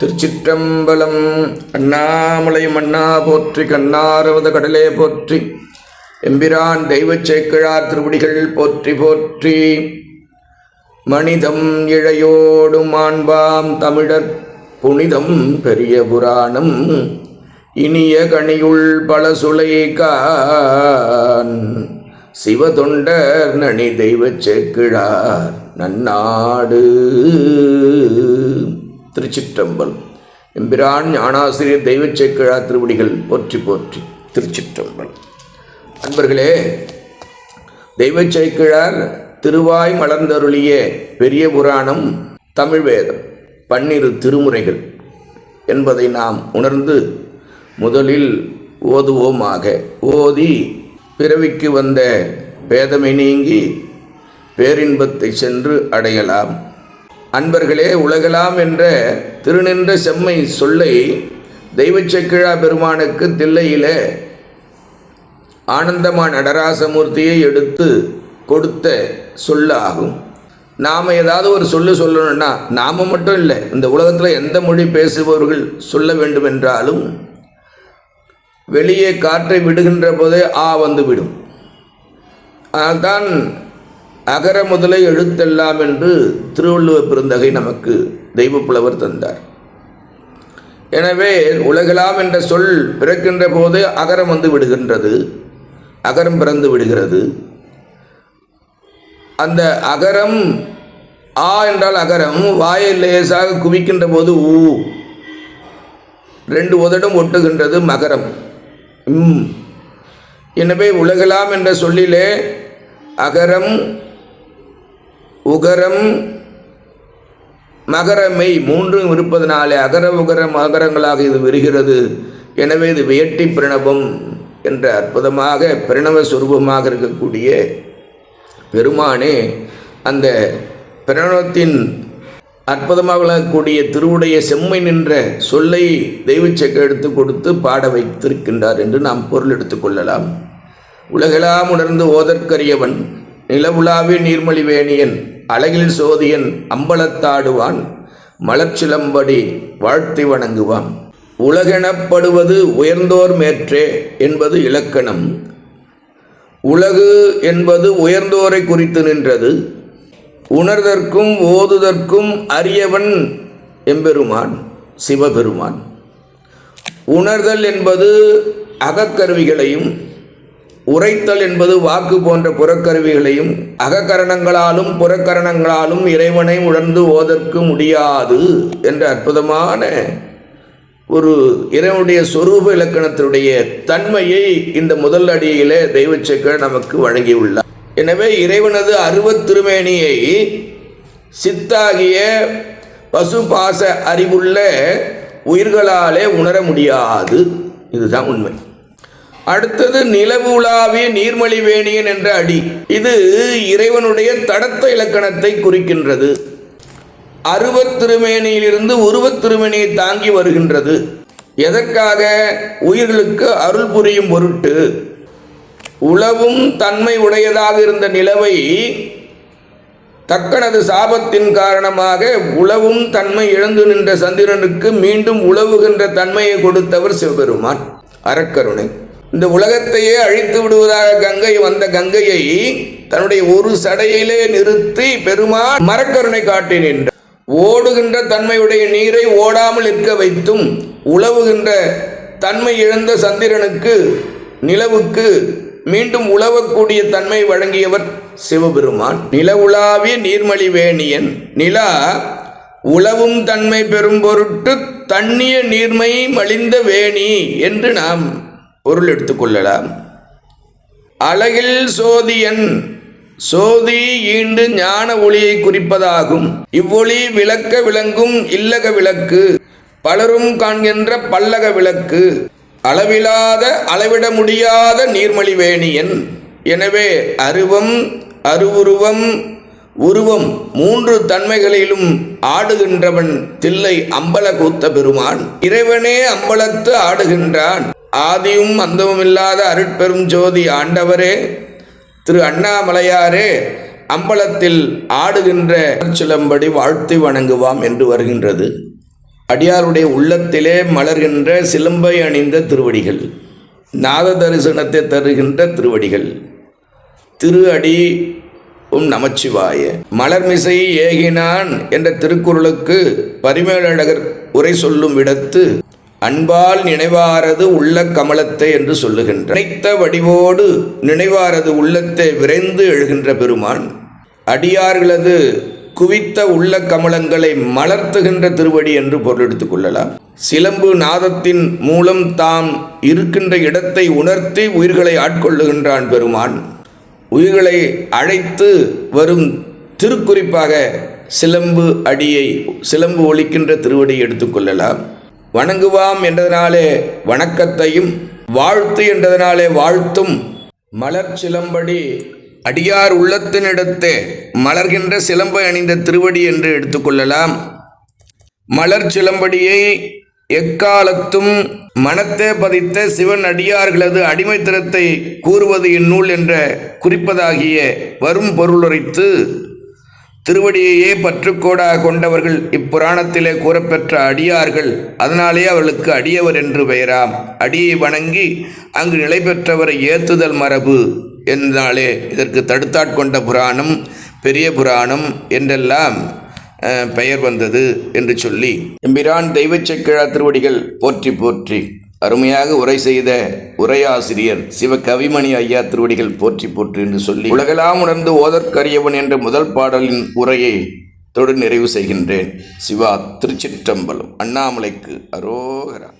திருச்சிற்றம்பலம் அண்ணாமலை மன்னா போற்றி கண்ணாரவத கடலே போற்றி எம்பிரான் தெய்வச் சேக்கிழார் திருவடிகள் போற்றி போற்றி. மனிதம் இழையோடும் ஆண்பாம் தமிழர் புனிதம் பெரிய புராணம் இனிய கனியுள் பல சுலைகான் சிவதொண்டர் நனி தெய்வச் சேக்கிழார் நன்னாடு. திருச்சிற்றம்பலம். எம்பிரான் ஞானாசிரியர் தெய்வச் சேக்கிழார் திருவடிகள் போற்றி போற்றி திருச்சிற்றம்பலம். அன்பர்களே தெய்வச் சேக்கிழார் திருவாய் மலர்ந்தருளிய பெரிய புராணம் தமிழ் வேதம் பன்னிரு திருமுறைகள் என்பதை நாம் உணர்ந்து முதலில் ஓதுவோமாக. ஓதி பிறவிக்கு வந்த பேதமை நீங்கி பேரின்பத்தை சென்று அடையலாம். அன்பர்களே உலகலாம் என்ற திருநின்ற செம்மை சொல்லை தெய்வச்சக்கிழா பெருமானுக்கு தில்லையிலே ஆனந்தமா நடராசமூர்த்தியை எடுத்து கொடுத்த சொல்லாகும். நாம் ஏதாவது ஒரு சொல்லு சொல்லணும்னா நாம் மட்டும் இல்லை இந்த உலகத்தில் எந்த மொழி பேசுபவர்கள் சொல்ல வேண்டும் என்றாலும் வெளியே காற்றை விடுகின்ற போதே ஆ வந்துவிடும் அதனால்தான் அகர முதலை எழுத்தெல்லாம் என்று திருவள்ளுவ பெருந்தகை நமக்கு தெய்வப்புலவர் தந்தார். எனவே உலகலாம் என்ற சொல் பிறக்கின்ற போது அகரம் வந்து விடுகின்றது. அகரம் பிறந்து விடுகிறது. அந்த அகரம் ஆ என்றால் அகரம் வாயை லேசாக குவிக்கின்ற போது ஊ. ரெண்டு உதடும் ஒட்டுகின்றது மகரம். ம். எனவே உலகலாம் என்ற சொல்லிலே அகரம் உகரம் மகரமை மூன்றும் இருப்பதனாலே அகர உகர மகரங்களாக இது வருகிறது. எனவே இது வேட்டி பிரணவம் என்ற அற்புதமாக பிரணவ சுரூபமாக இருக்கக்கூடிய பெருமானே அந்த பிரணவத்தின் அற்புதமாக விளங்கக்கூடிய திருவுடைய செம்மை நின்ற சொல்லை தெய்வச்சக்க எடுத்து கொடுத்து பாட வைத்திருக்கின்றார் என்று நாம் பொருள் எடுத்துக்கொள்ளலாம் உலகெல்லாம் உணர்ந்து ஓதற்கரியவன் நிலவுலாவி நீர்மொழிவேணியன் அழகில் சோதியன் அம்பலத்தாடுவான் மலர்ச்சிலம்படி வாழ்த்தி வணங்குவான். உலகெனப்படுவது உயர்ந்தோர் மேற்றே என்பது இலக்கணம். உலகு என்பது உயர்ந்தோரை குறித்து நின்றது. உணர்தற்கும் ஓதுதற்கும் அரியவன் எம்பெருமான் சிவபெருமான். உணர்தல் என்பது அகக்கருவிகளையும் உரைத்தல் என்பது வாக்கு போன்ற புறக்கருவிகளையும் அகக்கரணங்களாலும் புறக்கரணங்களாலும் இறைவனை உணர்ந்து ஓதற்கு முடியாது என்ற அற்புதமான ஒரு இறைவனுடைய சொரூப இலக்கணத்தினுடைய தன்மையை இந்த முதல் அடியிலே தெய்வச்சக்கர் நமக்கு வழங்கியுள்ளார். எனவே இறைவனது அருவத் திருமேனியை சித்தாகிய பசுபாச அறிவுள்ள உயிர்களாலே உணர முடியாது. இதுதான் உண்மை. அடுத்தது நிலவுலாவிய நீர்மலிவேணியன் என்ற அடி. இது இறைவனுடைய தடத்த இலக்கணத்தை குறிக்கின்றது. அருவத் திருமேனியிலிருந்து உருவத் திருமேனியை தாங்கி வருகின்றது. எதற்காக? உயிர்களுக்கு அருள் புரியும் பொருட்டு. உளவும் தன்மை உடையதாக இருந்த நிலவை தக்கனது சாபத்தின் காரணமாக உளவும் தன்மை இழந்து நின்ற சந்திரனுக்கு மீண்டும் உழவுகின்ற தன்மையை கொடுத்தவர் சிவபெருமான். அறக்கருணை. இந்த உலகத்தையே அழித்து விடுவதாக கங்கை வந்த கங்கையை தன்னுடைய ஒரு சடையிலே நிறுத்தி பெருமான் மரக்கருணை காட்டி நின்றார் ஓடுகின்ற தன்மையுடைய நீரை ஓடாமல் இருக்க வைத்தும் உழவுகின்ற தன்மை இழந்த சந்திரனுக்கு நிலவுக்கு மீண்டும் உழவக்கூடிய தன்மை வழங்கியவர் சிவபெருமான். நில உலாவிய நிலா உழவும் தன்மை பெறும் பொருட்டு தண்ணிய நீர்மை மலிந்த வேணி என்று நாம் பொருள் எடுத்துக்கொள்ளலாம் அழகில் சோதியன் சோதி ஈண்டு ஞான ஒளியை குறிப்பதாகும். இவ்வொளி விளக்க விளங்கும் இல்லக விளக்கு பலரும் காண்கின்ற பல்லக விளக்கு. அளவிலாத அளவிட முடியாத நீர்மலிவேணியன் எனவே அருவம் அருவுருவம் உருவம் மூன்று தன்மைகளிலும் ஆடுகின்றவன் தில்லை அம்பல கூத்த பெருமான். இறைவனே அம்பலத்து ஆடுகின்றான். ஆதியும் அந்தமும் இல்லாத அருட்பெரும் ஜோதி ஆண்டவரே திரு அண்ணாமலையாரே அம்பலத்தில் ஆடுகின்ற சிலம்படி வாழ்த்தி வணங்குவாம் என்று வருகின்றது. அடியாருடைய உள்ளத்திலே மலர்கின்ற சிலம்பை அணிந்த திருவடிகள் நாத தரிசனத்தை தருகின்ற திருவடிகள் திரு அடி உம் நமச்சிவாய. மலர்மிசை ஏகினான் என்ற திருக்குறளுக்கு பரிமேலழகர் உரை சொல்லும் இடத்து அன்பால் நினைவாரது உள்ள கமலத்தை என்று சொல்லுகின்ற நினைத்த வடிவோடு நினைவாரது உள்ளத்தை விரைந்து எழுகின்ற பெருமான் அடியார்களது குவித்த உள்ள கமலங்களை மலர்த்துகின்ற திருவடி என்று பொருள் எடுத்துக் கொள்ளலாம். சிலம்பு நாதத்தின் மூலம் தாம் இருக்கின்ற இடத்தை உணர்த்தி உயிர்களை ஆட்கொள்ளுகின்றான் பெருமான். உயிர்களை அழைத்து வரும் திருக்குறிப்பாக சிலம்பு அடியை சிலம்பு ஒழிக்கின்ற திருவடியை எடுத்துக்கொள்ளலாம் வணங்குவாம் என்றதனாலே வணக்கத்தையும் வாழ்த்து என்றதனாலே வாழ்த்தும். மலர் சிலம்படி அடியார் உள்ளத்தினிடத்தே மலர்கின்ற சிலம்பை அணிந்த திருவடி என்று எடுத்துக்கொள்ளலாம் மலர் சிலம்படியை எக்காலத்தும் மனத்தே பதித்த சிவன் அடியார்களது அடிமைத்தனத்தை கூறுவது இந்நூல் என்ற குறிப்பதாகிய வரும் பொருளுரைத்து திருவடியையே பற்றுக்கோடாக கொண்டவர்கள் இப்புராணத்திலே கூறப்பெற்ற அடியார்கள். அதனாலே அவர்களுக்கு அடியவர் என்று பெயராம். அடியை வணங்கி அங்கு நிலை பெற்றவரை ஏத்துதல் மரபு என்றாலே இதற்கு தடுத்தாட்கொண்ட புராணம் பெரிய புராணம் என்றெல்லாம் பெயர் வந்தது என்று சொல்லி. எம்பிரான் தெய்வச்செக்கிழா திருவடிகள் போற்றி போற்றி. அருமையாக உரை செய்த உரையாசிரியர் சிவ கவிமணி ஐயா திருவடிகள் போற்றி போற்று என்று சொல்லி உலகெல்லாம் உணர்ந்து ஓதற்கரியவன் என்ற முதல் பாடலின் உரையை தொடு நிறைவு செய்கின்றேன். சிவா திருச்சிற்றம்பலம் அண்ணாமலைக்கு அரோகரா.